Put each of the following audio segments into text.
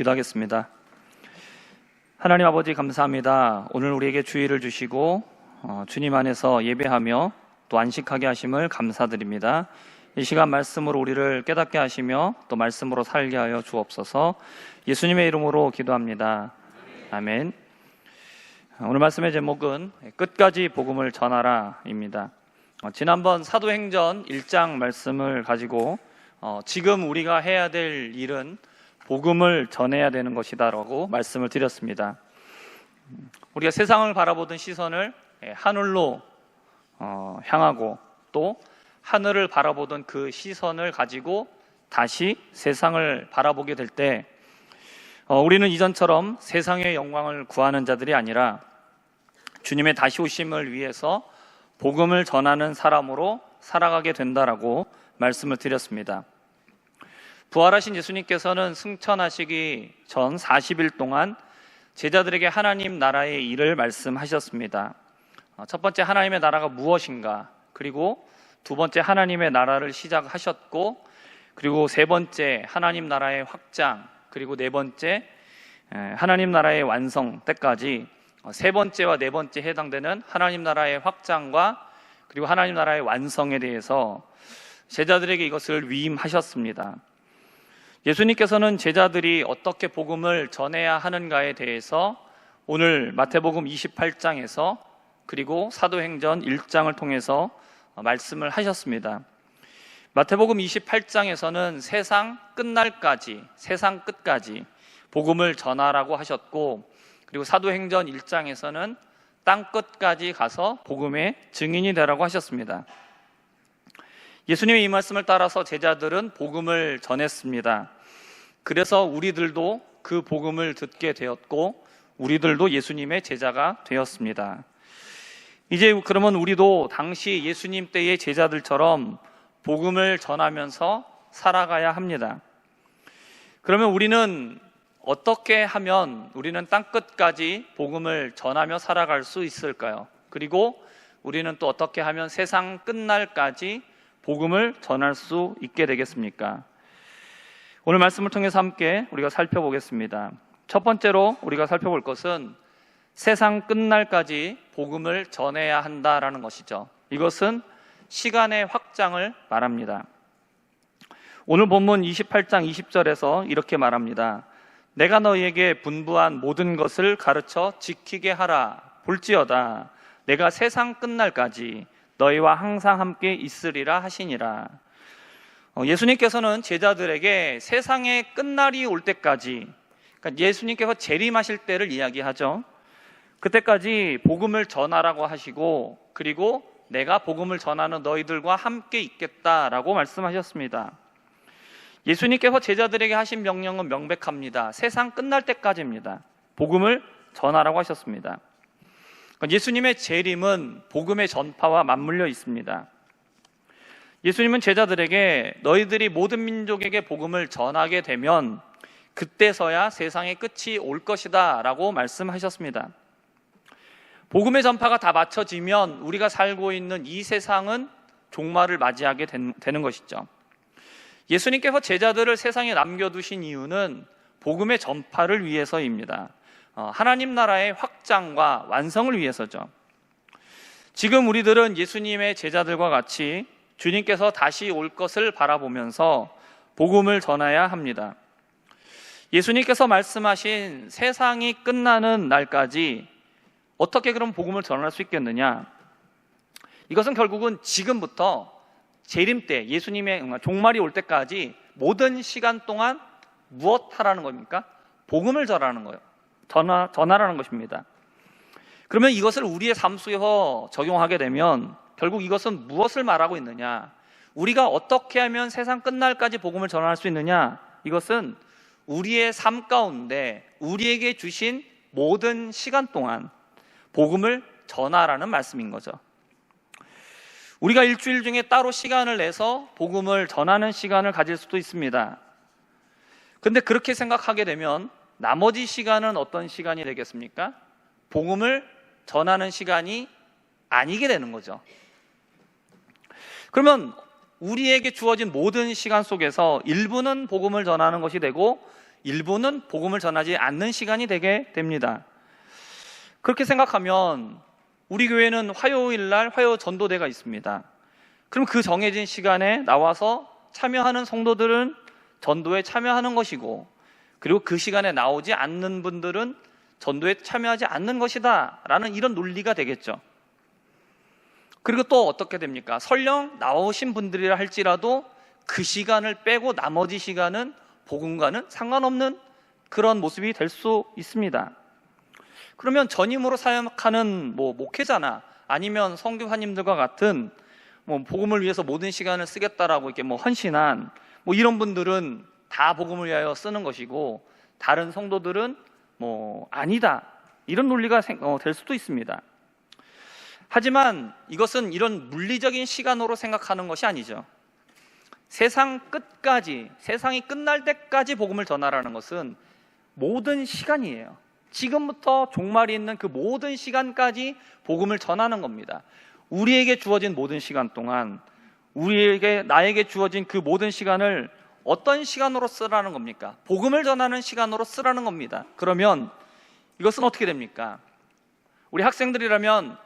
기도하겠습니다. 하나님 아버지 감사합니다. 오늘 우리에게 주의를 주시고 어, 주님 안에서 예배하며 또 안식하게 하심을 감사드립니다. 이 시간 말씀으로 우리를 깨닫게 하시며 또 말씀으로 살게 하여 주옵소서. 예수님의 이름으로 기도합니다. 아멘. 오늘 말씀의 제목은 끝까지 복음을 전하라입니다. 어, 지난번 사도행전 1장 말씀을 가지고 어, 지금 우리가 해야 될 일은 복음을 전해야 되는 것이다라고 말씀을 드렸습니다. 우리가 세상을 바라보던 시선을 예, 하늘로 어, 향하고 또 하늘을 바라보던 그 시선을 가지고 다시 세상을 바라보게 될때 어, 우리는 이전처럼 세상의 영광을 구하는 자들이 아니라 주님의 다시 오심을 위해서 복음을 전하는 사람으로 살아가게 된다라고 말씀을 드렸습니다. 부활하신 예수님께서는 승천하시기 전 40일 동안 제자들에게 하나님 나라의 일을 말씀하셨습니다. 어, 첫 번째 하나님의 나라가 무엇인가? 그리고 두 번째 하나님의 나라를 시작하셨고 그리고 세 번째 하나님 나라의 확장 그리고 네 번째 하나님 나라의 완성 때까지 어, 세 번째와 네 번째 해당되는 하나님 나라의 확장과 그리고 하나님 나라의 완성에 대해서 제자들에게 이것을 위임하셨습니다. 예수님께서는 제자들이 어떻게 복음을 전해야 하는가에 대해서 오늘 마태복음 28장에서 그리고 사도행전 1장을 통해서 말씀을 하셨습니다. 마태복음 28장에서는 세상 끝날까지, 세상 끝까지 복음을 전하라고 하셨고, 그리고 사도행전 1장에서는 땅 끝까지 가서 복음의 증인이 되라고 하셨습니다. 예수님의 이 말씀을 따라서 제자들은 복음을 전했습니다. 그래서 우리들도 그 복음을 듣게 되었고 우리들도 예수님의 제자가 되었습니다. 이제 그러면 우리도 당시 예수님 때의 제자들처럼 복음을 전하면서 살아가야 합니다. 그러면 우리는 어떻게 하면 우리는 땅끝까지 복음을 전하며 살아갈 수 있을까요? 그리고 우리는 또 어떻게 하면 세상 끝날까지 복음을 전할 수 있게 되겠습니까? 오늘 말씀을 통해서 함께 우리가 살펴보겠습니다. 첫 번째로 우리가 살펴볼 것은 세상 끝날까지 복음을 전해야 한다라는 것이죠. 이것은 시간의 확장을 말합니다. 오늘 본문 28장 20절에서 이렇게 말합니다. 내가 너희에게 분부한 모든 것을 가르쳐 지키게 하라. 볼지어다. 내가 세상 끝날까지 너희와 항상 함께 있으리라 하시니라. 어, 예수님께서는 제자들에게 세상의 끝날이 올 때까지, 그러니까 예수님께서 재림하실 때를 이야기하죠. 그때까지 복음을 전하라고 하시고, 그리고 내가 복음을 전하는 너희들과 함께 있겠다라고 말씀하셨습니다. 예수님께서 제자들에게 하신 명령은 명백합니다. 세상 끝날 때까지입니다. 복음을 전하라고 하셨습니다. 예수님의 재림은 복음의 전파와 맞물려 있습니다. 예수님은 제자들에게 너희들이 모든 민족에게 복음을 전하게 되면 그때서야 세상의 끝이 올 것이다 라고 말씀하셨습니다. 복음의 전파가 다 맞춰지면 우리가 살고 있는 이 세상은 종말을 맞이하게 되는 것이죠. 예수님께서 제자들을 세상에 남겨두신 이유는 복음의 전파를 위해서입니다. 어, 하나님 나라의 확장과 완성을 위해서죠. 지금 우리들은 예수님의 제자들과 같이 주님께서 다시 올 것을 바라보면서 복음을 전해야 합니다. 예수님께서 말씀하신 세상이 끝나는 날까지 어떻게 그럼 복음을 전할 수 있겠느냐? 이것은 결국은 지금부터 재림 때 예수님의 종말이 올 때까지 모든 시간 동안 무엇 하라는 겁니까? 복음을 전하는 거예요. 전하, 전하라는 것입니다. 그러면 이것을 우리의 삶 속에서 적용하게 되면 결국 이것은 무엇을 말하고 있느냐? 우리가 어떻게 하면 세상 끝날까지 복음을 전할 수 있느냐? 이것은 우리의 삶 가운데 우리에게 주신 모든 시간 동안 복음을 전하라는 말씀인 거죠. 우리가 일주일 중에 따로 시간을 내서 복음을 전하는 시간을 가질 수도 있습니다. 근데 그렇게 생각하게 되면 나머지 시간은 어떤 시간이 되겠습니까? 복음을 전하는 시간이 아니게 되는 거죠. 그러면 우리에게 주어진 모든 시간 속에서 일부는 복음을 전하는 것이 되고 일부는 복음을 전하지 않는 시간이 되게 됩니다. 그렇게 생각하면 우리 교회는 화요일 날 화요 전도대가 있습니다. 그럼 그 정해진 시간에 나와서 참여하는 성도들은 전도에 참여하는 것이고 그리고 그 시간에 나오지 않는 분들은 전도에 참여하지 않는 것이다 라는 이런 논리가 되겠죠. 그리고 또 어떻게 됩니까? 설령 나오신 분들이라 할지라도 그 시간을 빼고 나머지 시간은 복음과는 상관없는 그런 모습이 될 수 있습니다. 그러면 전임으로 사역하는 뭐 목회자나 아니면 성교사님들과 같은 뭐 복음을 위해서 모든 시간을 쓰겠다라고 이렇게 뭐 헌신한 뭐 이런 분들은 다 복음을 위하여 쓰는 것이고 다른 성도들은 뭐 아니다 이런 논리가 생- 어, 될 수도 있습니다. 하지만 이것은 이런 물리적인 시간으로 생각하는 것이 아니죠. 세상 끝까지, 세상이 끝날 때까지 복음을 전하라는 것은 모든 시간이에요. 지금부터 종말이 있는 그 모든 시간까지 복음을 전하는 겁니다. 우리에게 주어진 모든 시간 동안, 우리에게, 나에게 주어진 그 모든 시간을 어떤 시간으로 쓰라는 겁니까? 복음을 전하는 시간으로 쓰라는 겁니다. 그러면 이것은 어떻게 됩니까? 우리 학생들이라면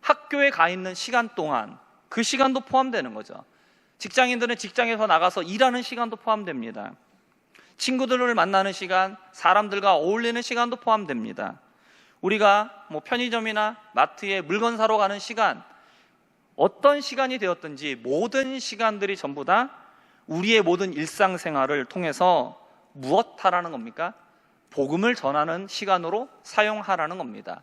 학교에 가 있는 시간 동안 그 시간도 포함되는 거죠. 직장인들은 직장에서 나가서 일하는 시간도 포함됩니다. 친구들을 만나는 시간, 사람들과 어울리는 시간도 포함됩니다. 우리가 뭐 편의점이나 마트에 물건 사러 가는 시간, 어떤 시간이 되었든지 모든 시간들이 전부 다 우리의 모든 일상생활을 통해서 무엇하라는 겁니까? 복음을 전하는 시간으로 사용하라는 겁니다.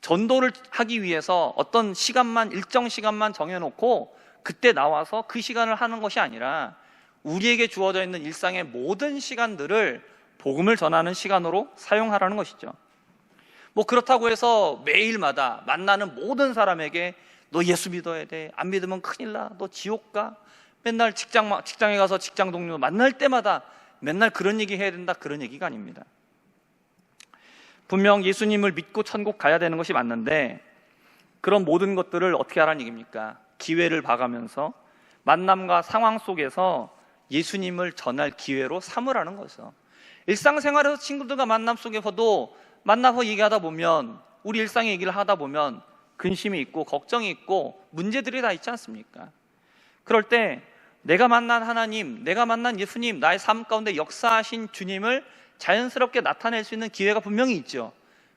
전도를 하기 위해서 어떤 시간만 일정 시간만 정해놓고 그때 나와서 그 시간을 하는 것이 아니라 우리에게 주어져 있는 일상의 모든 시간들을 복음을 전하는 시간으로 사용하라는 것이죠. 뭐 그렇다고 해서 매일마다 만나는 모든 사람에게 너 예수 믿어야 돼. 안 믿으면 큰일 나. 너 지옥 가. 맨날 직장 직장에 가서 직장 동료 만날 때마다 맨날 그런 얘기 해야 된다. 그런 얘기가 아닙니다. 분명 예수님을 믿고 천국 가야 되는 것이 맞는데 그런 모든 것들을 어떻게 하라는 얘기입니까? 기회를 봐가면서 만남과 상황 속에서 예수님을 전할 기회로 삼으라는 거죠. 일상생활에서 친구들과 만남 속에서도 만나서 얘기하다 보면 우리 일상의 얘기를 하다 보면 근심이 있고 걱정이 있고 문제들이 다 있지 않습니까? 그럴 때 내가 만난 하나님, 내가 만난 예수님, 나의 삶 가운데 역사하신 주님을 자연스럽게 나타낼 수 있는 기회가 분명히 있죠.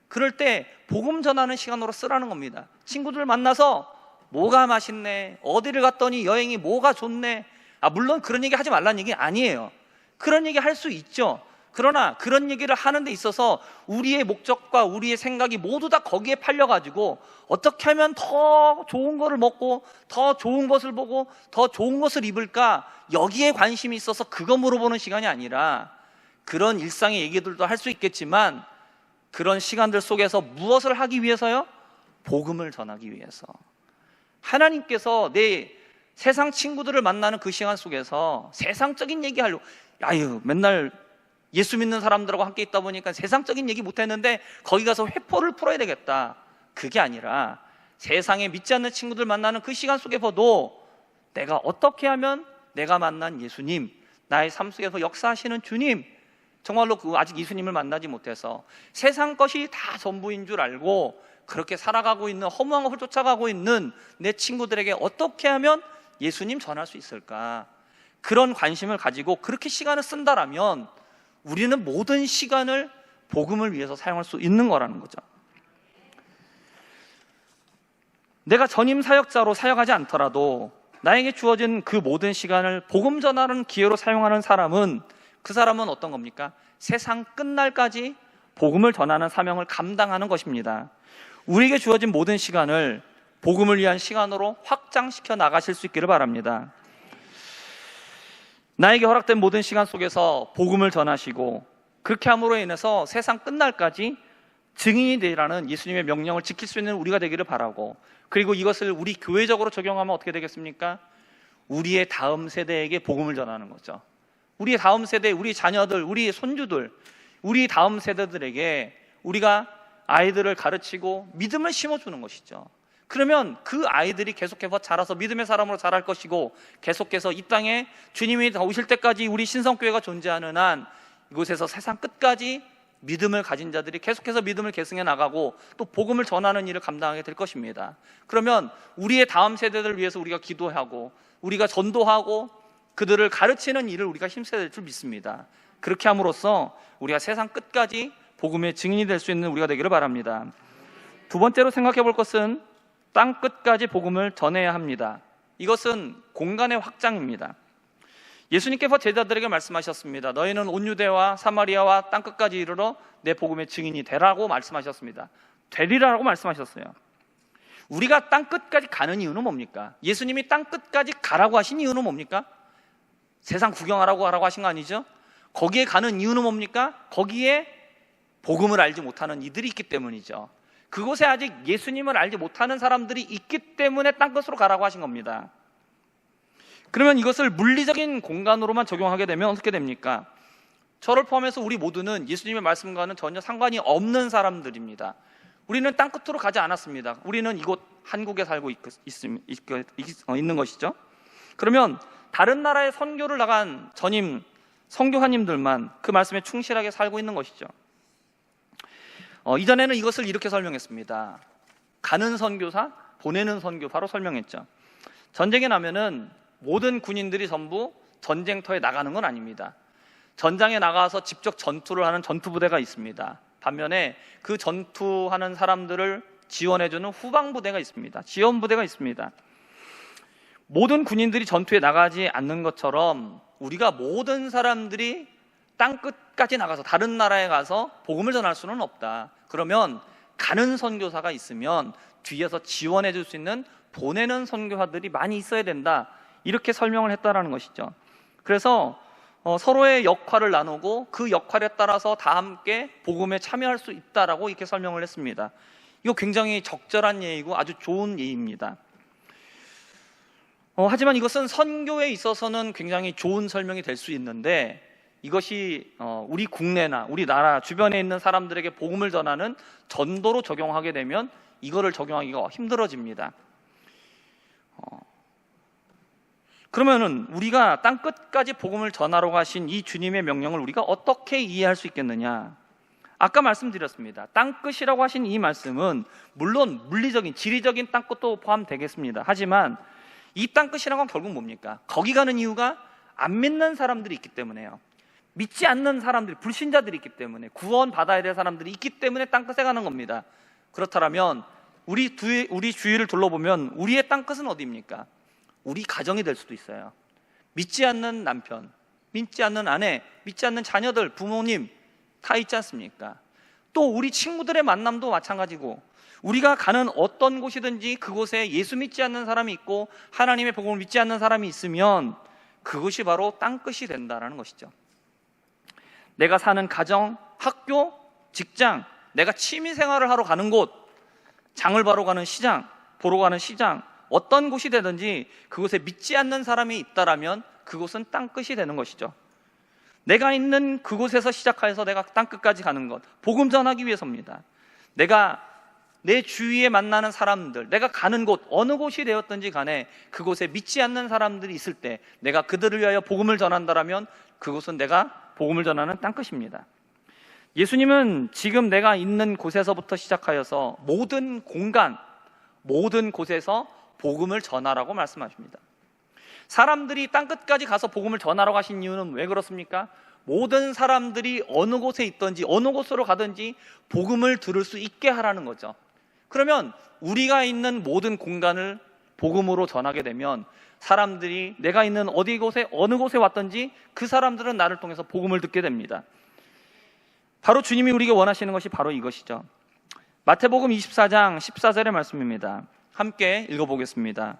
그럴 때 복음 전하는 시간으로 쓰라는 겁니다. 친구들 만나서 뭐가 맛있네, 어디를 갔더니 여행이 뭐가 좋네. 아, 물론 그런 얘기 하지 말라는 얘기 아니에요. 그런 얘기 할 수 있죠. 그러나 그런 얘기를 하는 데 있어서 우리의 목적과 우리의 생각이 모두 다 거기에 팔려가지고 어떻게 하면 더 좋은 거를 먹고 더 좋은 것을 보고 더 좋은 것을 입을까 여기에 관심이 있어서 그거 물어보는 시간이 아니라 그런 일상의 얘기들도 할 수 있겠지만 그런 시간들 속에서 무엇을 하기 위해서요? 복음을 전하기 위해서. 하나님께서 내 세상 친구들을 만나는 그 시간 속에서 세상적인 얘기 하려고, 아유, 맨날 예수 믿는 사람들하고 함께 있다 보니까 세상적인 얘기 못 했는데 거기 가서 회포를 풀어야 되겠다. 그게 아니라 세상에 믿지 않는 친구들 만나는 그 시간 속에서도 내가 어떻게 하면 내가 만난 예수님, 나의 삶 속에서 역사하시는 주님, 정말로 그 아직 예수님을 만나지 못해서 세상 것이 다 전부인 줄 알고 그렇게 살아가고 있는 허무한 것을 쫓아가고 있는 내 친구들에게 어떻게 하면 예수님 전할 수 있을까? 그런 관심을 가지고 그렇게 시간을 쓴다라면 우리는 모든 시간을 복음을 위해서 사용할 수 있는 거라는 거죠. 내가 전임 사역자로 사역하지 않더라도 나에게 주어진 그 모든 시간을 복음 전하는 기회로 사용하는 사람은 그 사람은 어떤 겁니까? 세상 끝날까지 복음을 전하는 사명을 감당하는 것입니다. 우리에게 주어진 모든 시간을 복음을 위한 시간으로 확장시켜 나가실 수 있기를 바랍니다. 나에게 허락된 모든 시간 속에서 복음을 전하시고 그렇게 함으로 인해서 세상 끝날까지 증인이 되라는 예수님의 명령을 지킬 수 있는 우리가 되기를 바라고 그리고 이것을 우리 교회적으로 적용하면 어떻게 되겠습니까? 우리의 다음 세대에게 복음을 전하는 거죠. 우리의 다음 세대, 우리 자녀들, 우리 손주들, 우리 다음 세대들에게 우리가 아이들을 가르치고 믿음을 심어주는 것이죠. 그러면 그 아이들이 계속해서 자라서 믿음의 사람으로 자랄 것이고 계속해서 이 땅에 주님이 오실 때까지 우리 신성교회가 존재하는 한 이곳에서 세상 끝까지 믿음을 가진 자들이 계속해서 믿음을 계승해 나가고 또 복음을 전하는 일을 감당하게 될 것입니다. 그러면 우리의 다음 세대들을 위해서 우리가 기도하고 우리가 전도하고 그들을 가르치는 일을 우리가 힘써야 될 줄 믿습니다. 그렇게 함으로써 우리가 세상 끝까지 복음의 증인이 될 수 있는 우리가 되기를 바랍니다. 두 번째로 생각해 볼 것은 땅 끝까지 복음을 전해야 합니다. 이것은 공간의 확장입니다. 예수님께서 제자들에게 말씀하셨습니다. 너희는 온 유대와 사마리아와 땅 끝까지 이르러 내 복음의 증인이 되라고 말씀하셨습니다. 되리라고 말씀하셨어요. 우리가 땅 끝까지 가는 이유는 뭡니까? 예수님이 땅 끝까지 가라고 하신 이유는 뭡니까? 세상 구경하라고 하라고 하신 거 아니죠? 거기에 가는 이유는 뭡니까? 거기에 복음을 알지 못하는 이들이 있기 때문이죠. 그곳에 아직 예수님을 알지 못하는 사람들이 있기 때문에 땅 끝으로 가라고 하신 겁니다. 그러면 이것을 물리적인 공간으로만 적용하게 되면 어떻게 됩니까? 저를 포함해서 우리 모두는 예수님의 말씀과는 전혀 상관이 없는 사람들입니다. 우리는 땅 끝으로 가지 않았습니다. 우리는 이곳 한국에 살고 있, 어, 있는 것이죠. 그러면 다른 나라에 선교를 나간 전임 선교사님들만 그 말씀에 충실하게 살고 있는 것이죠. 어, 이전에는 이것을 이렇게 설명했습니다. 가는 선교사, 보내는 선교 바로 설명했죠. 전쟁에 나면은 모든 군인들이 전부 전쟁터에 나가는 건 아닙니다. 전장에 나가서 직접 전투를 하는 전투 부대가 있습니다. 반면에 그 전투하는 사람들을 지원해주는 후방 부대가 있습니다. 지원 부대가 있습니다. 모든 군인들이 전투에 나가지 않는 것처럼 우리가 모든 사람들이 땅 끝까지 나가서 다른 나라에 가서 복음을 전할 수는 없다. 그러면 가는 선교사가 있으면 뒤에서 지원해 줄 수 있는 보내는 선교사들이 많이 있어야 된다. 이렇게 설명을 했다라는 것이죠. 그래서 어, 서로의 역할을 나누고 그 역할에 따라서 다 함께 복음에 참여할 수 있다라고 이렇게 설명을 했습니다. 이거 굉장히 적절한 예이고 아주 좋은 예입니다. 어, 하지만 이것은 선교에 있어서는 굉장히 좋은 설명이 될 수 있는데 이것이 어, 우리 국내나 우리나라 주변에 있는 사람들에게 복음을 전하는 전도로 적용하게 되면 이거를 적용하기가 힘들어집니다. 어, 그러면은 우리가 땅 끝까지 복음을 전하러 가신 이 주님의 명령을 우리가 어떻게 이해할 수 있겠느냐? 아까 말씀드렸습니다. 땅 끝이라고 하신 이 말씀은 물론 물리적인 지리적인 땅 끝도 포함되겠습니다. 하지만 이 땅 끝이라는 건 결국 뭡니까? 거기 가는 이유가 안 믿는 사람들이 있기 때문에요. 믿지 않는 사람들, 불신자들이 있기 때문에 구원 받아야 될 사람들이 있기 때문에 땅 끝에 가는 겁니다. 그렇다면 우리 두, 우리 주위를 둘러보면 우리의 땅 끝은 어디입니까? 우리 가정이 될 수도 있어요. 믿지 않는 남편, 믿지 않는 아내, 믿지 않는 자녀들, 부모님 다 있지 않습니까? 또 우리 친구들의 만남도 마찬가지고 우리가 가는 어떤 곳이든지 그곳에 예수 믿지 않는 사람이 있고 하나님의 복음을 믿지 않는 사람이 있으면 그것이 바로 땅끝이 된다라는 것이죠. 내가 사는 가정, 학교, 직장, 내가 취미 생활을 하러 가는 곳, 장을 보러 가는 시장, 보러 가는 시장, 어떤 곳이 되든지 그곳에 믿지 않는 사람이 있다라면 그곳은 땅끝이 되는 것이죠. 내가 있는 그곳에서 시작해서 내가 땅끝까지 가는 것, 복음 전하기 위해서입니다. 내가 내 주위에 만나는 사람들, 내가 가는 곳, 어느 곳이 되었든지 간에 그곳에 믿지 않는 사람들이 있을 때 내가 그들을 위하여 복음을 전한다라면 그곳은 내가 복음을 전하는 땅끝입니다. 예수님은 지금 내가 있는 곳에서부터 시작하여서 모든 공간, 모든 곳에서 복음을 전하라고 말씀하십니다. 사람들이 땅 끝까지 가서 복음을 전하러 가신 이유는 왜 그렇습니까? 모든 사람들이 어느 곳에 있든지 어느 곳으로 가든지 복음을 들을 수 있게 하라는 거죠. 그러면 우리가 있는 모든 공간을 복음으로 전하게 되면 사람들이 내가 있는 어디 곳에 어느 곳에 왔든지 그 사람들은 나를 통해서 복음을 듣게 됩니다. 바로 주님이 우리에게 원하시는 것이 바로 이것이죠. 마태복음 24장 14절의 말씀입니다. 함께 읽어보겠습니다.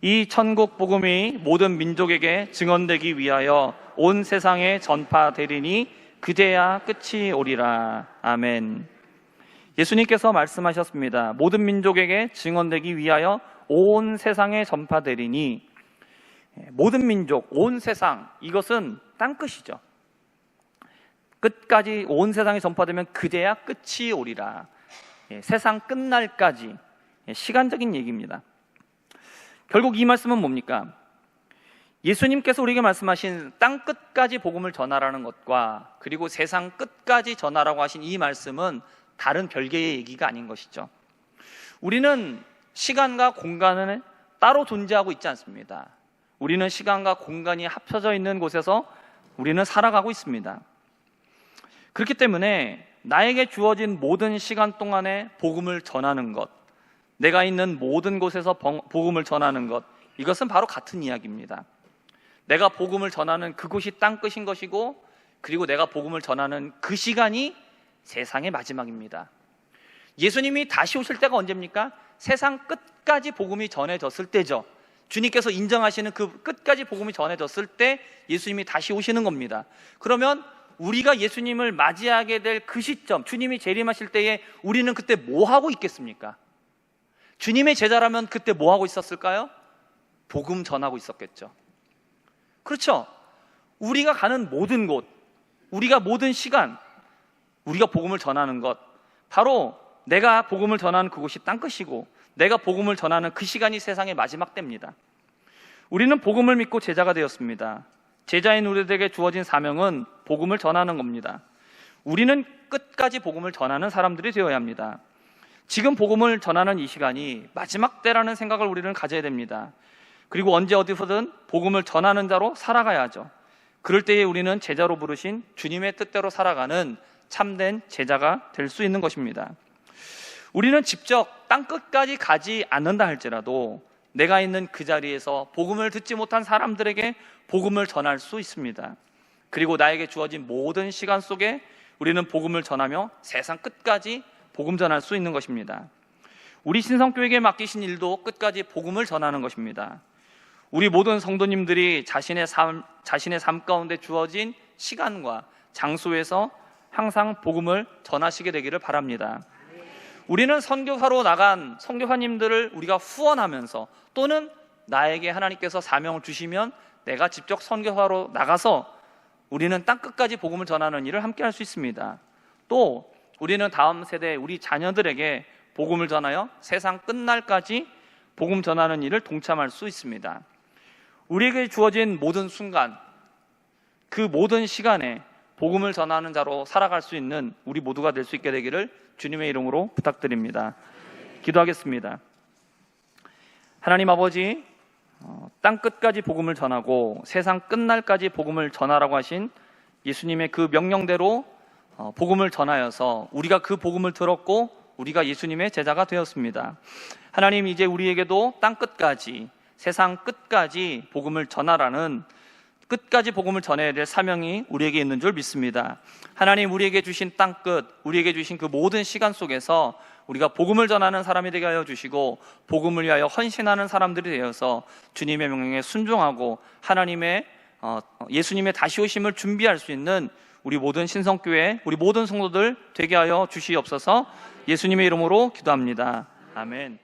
이 천국 복음이 모든 민족에게 증언되기 위하여 온 세상에 전파되리니 그제야 끝이 오리라. 아멘. 예수님께서 말씀하셨습니다. 모든 민족에게 증언되기 위하여 온 세상에 전파되리니 모든 민족, 온 세상 이것은 땅끝이죠. 끝까지 온 세상에 전파되면 그제야 끝이 오리라. 예, 세상 끝날까지 예, 시간적인 얘기입니다. 결국 이 말씀은 뭡니까? 예수님께서 우리에게 말씀하신 땅 끝까지 복음을 전하라는 것과 그리고 세상 끝까지 전하라고 하신 이 말씀은 다른 별개의 얘기가 아닌 것이죠. 우리는 시간과 공간을 따로 존재하고 있지 않습니다. 우리는 시간과 공간이 합쳐져 있는 곳에서 우리는 살아가고 있습니다. 그렇기 때문에 나에게 주어진 모든 시간 동안에 복음을 전하는 것, 내가 있는 모든 곳에서 번- 복음을 전하는 것, 이것은 바로 같은 이야기입니다. 내가 복음을 전하는 그곳이 땅 끝인 것이고, 그리고 내가 복음을 전하는 그 시간이 세상의 마지막입니다. 예수님이 다시 오실 때가 언제입니까? 세상 끝까지 복음이 전해졌을 때죠. 주님께서 인정하시는 그 끝까지 복음이 전해졌을 때 예수님이 다시 오시는 겁니다. 그러면 우리가 예수님을 맞이하게 될 그 시점, 주님이 재림하실 때에 우리는 그때 뭐 하고 있겠습니까? 주님의 제자라면 그때 뭐 하고 있었을까요? 복음 전하고 있었겠죠. 그렇죠. 우리가 가는 모든 곳, 우리가 모든 시간, 우리가 복음을 전하는 것, 바로 내가 복음을 전하는 그곳이 땅끝이고, 내가 복음을 전하는 그 시간이 세상의 마지막 때입니다. 우리는 복음을 믿고 제자가 되었습니다. 제자인 우리들에게 주어진 사명은 복음을 전하는 겁니다. 우리는 끝까지 복음을 전하는 사람들이 되어야 합니다. 지금 복음을 전하는 이 시간이 마지막 때라는 생각을 우리는 가져야 됩니다. 그리고 언제 어디서든 복음을 전하는 자로 살아가야죠. 그럴 때에 우리는 제자로 부르신 주님의 뜻대로 살아가는 참된 제자가 될 수 있는 것입니다. 우리는 직접 땅 끝까지 가지 않는다 할지라도 내가 있는 그 자리에서 복음을 듣지 못한 사람들에게 복음을 전할 수 있습니다. 그리고 나에게 주어진 모든 시간 속에 우리는 복음을 전하며 세상 끝까지 복음 전할 수 있는 것입니다. 우리 신성교회에 맡기신 일도 끝까지 복음을 전하는 것입니다. 우리 모든 성도님들이 자신의 삶, 자신의 삶 가운데 주어진 시간과 장소에서 항상 복음을 전하시게 되기를 바랍니다. 우리는 선교사로 나간 선교사님들을 우리가 후원하면서 또는 나에게 하나님께서 사명을 주시면 내가 직접 선교사로 나가서 우리는 땅 끝까지 복음을 전하는 일을 함께 할 수 있습니다. 또 우리는 다음 세대 우리 자녀들에게 복음을 전하여 세상 끝날까지 복음 전하는 일을 동참할 수 있습니다. 우리에게 주어진 모든 순간, 그 모든 시간에 복음을 전하는 자로 살아갈 수 있는 우리 모두가 될 수 있게 되기를 주님의 이름으로 부탁드립니다. 기도하겠습니다. 하나님 아버지, 어, 땅 끝까지 복음을 전하고 세상 끝날까지 복음을 전하라고 하신 예수님의 그 명령대로 어, 복음을 전하여서 우리가 그 복음을 들었고 우리가 예수님의 제자가 되었습니다. 하나님 이제 우리에게도 땅 끝까지 세상 끝까지 복음을 전하라는 끝까지 복음을 전해야 될 사명이 우리에게 있는 줄 믿습니다. 하나님 우리에게 주신 땅 끝, 우리에게 주신 그 모든 시간 속에서 우리가 복음을 전하는 사람이 되게 하여 주시고 복음을 위하여 헌신하는 사람들이 되어서 주님의 명령에 순종하고 하나님의 어, 예수님의 다시 오심을 준비할 수 있는 우리 모든 신성교회, 우리 모든 성도들 되게 하여 주시옵소서. 예수님의 이름으로 기도합니다. 아멘.